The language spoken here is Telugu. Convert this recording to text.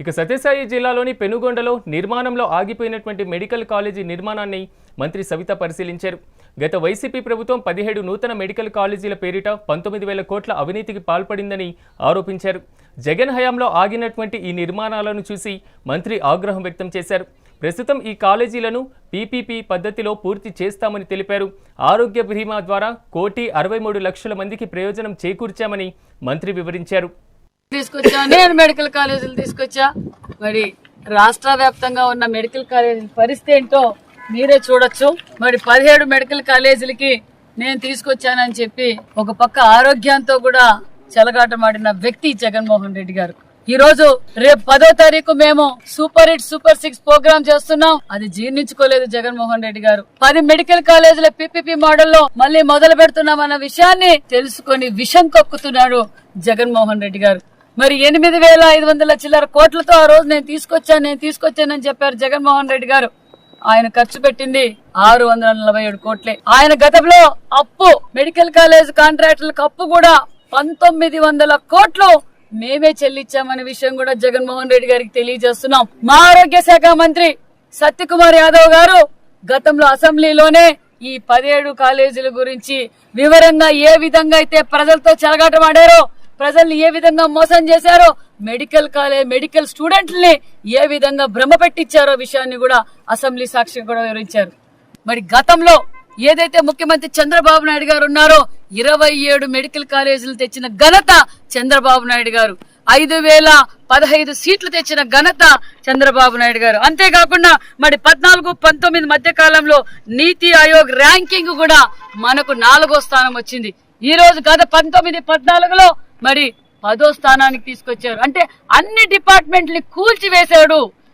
ఇక సత్యసాయి జిల్లాలోని పెనుగొండలో నిర్మాణంలో ఆగిపోయినటువంటి మెడికల్ కాలేజీ నిర్మాణాన్ని మంత్రి సవిత పరిశీలించారు. గత వైసీపీ ప్రభుత్వం పదిహేడు నూతన మెడికల్ కాలేజీల పేరిట పంతొమ్మిది వేల కోట్ల అవినీతికి పాల్పడిందని ఆరోపించారు. జగన్ హయాంలో ఆగినటువంటి ఈ నిర్మాణాలను చూసి మంత్రి ఆగ్రహం వ్యక్తం చేశారు. ప్రస్తుతం ఈ కాలేజీలను పీపీపీ పద్ధతిలో పూర్తి చేస్తామని తెలిపారు. ఆరోగ్య బీమా ద్వారా కోటి అరవై మూడు లక్షల మందికి ప్రయోజనం చేకూర్చామని మంత్రి వివరించారు. తీసుకొచ్చా? నేను మెడికల్ కాలేజీలు తీసుకొచ్చా? మరి రాష్ట్ర వ్యాప్తంగా ఉన్న మెడికల్ కాలేజీల పరిస్థితి ఏంటో మీరే చూడొచ్చు. మరి పదిహేడు మెడికల్ కాలేజీలకి నేను తీసుకొచ్చానని చెప్పి ఒక పక్క ఆరోగ్యంతో కూడా చెలగాటమాడిన వ్యక్తి జగన్మోహన్ రెడ్డి గారు. ఈ రోజు రేపు పదో తారీఖు మేము super hit super six programme చేస్తున్నాం. అది జీర్ణించుకోలేదు జగన్మోహన్ రెడ్డి గారు. పది మెడికల్ కాలేజీల పిపిపి మోడల్లో మళ్ళీ మొదలు పెడుతున్నాం అన్న విషయాన్ని తెలుసుకొని విషం కక్కుతున్నాడు జగన్మోహన్ రెడ్డి గారు. మరి ఎనిమిది వేల ఐదు వందల చిల్లర కోట్లతో ఆ రోజు నేను తీసుకొచ్చాను నేను తీసుకొచ్చానని చెప్పారు జగన్మోహన్ రెడ్డి గారు. ఆయన ఖర్చు పెట్టింది ఆరు వందల నలభై ఏడు కోట్లే. ఆయన గతంలో అప్పు మెడికల్ కాలేజ్ కాంట్రాక్టులకు అప్పు కూడా పంతొమ్మిది వందల కోట్లు మేమే చెల్లించామనే విషయం కూడా జగన్మోహన్ రెడ్డి గారికి తెలియజేస్తున్నాం. మా ఆరోగ్య శాఖ మంత్రి సత్యకుమార్ యాదవ్ గారు గతంలో అసెంబ్లీలోనే ఈ పదిహేడు కాలేజీల గురించి వివరంగా ఏ విధంగా అయితే ప్రజలతో చెలగాటమాడారో ప్రజల్ని ఏ విధంగా మోసం చేశారో మెడికల్ కాలేజ్ మెడికల్ స్టూడెంట్లని ఏ విధంగా భ్రమ పెట్టించారో విషయాన్ని కూడా అసెంబ్లీ సాక్షి కూడా వివరించారు. మరి గతంలో ఏదైతే ముఖ్యమంత్రి చంద్రబాబు నాయుడు గారు ఉన్నారో ఇరవై ఏడు మెడికల్ కాలేజీలు తెచ్చిన ఘనత చంద్రబాబు నాయుడు గారు. ఐదు వేల పదహైదు సీట్లు తెచ్చిన ఘనత చంద్రబాబు నాయుడు గారు. అంతేకాకుండా మరి పద్నాలుగు పంతొమ్మిది మధ్య కాలంలో నీతి ఆయోగ్ ర్యాంకింగ్ కూడా మనకు నాలుగో స్థానం వచ్చింది. ఈ రోజు గత పంతొమ్మిది పద్నాలుగులో మరి పదో స్థానానికి తీసుకొచ్చారు. అంటే అన్ని డిపార్ట్మెంట్ని కూల్చివేశాడు.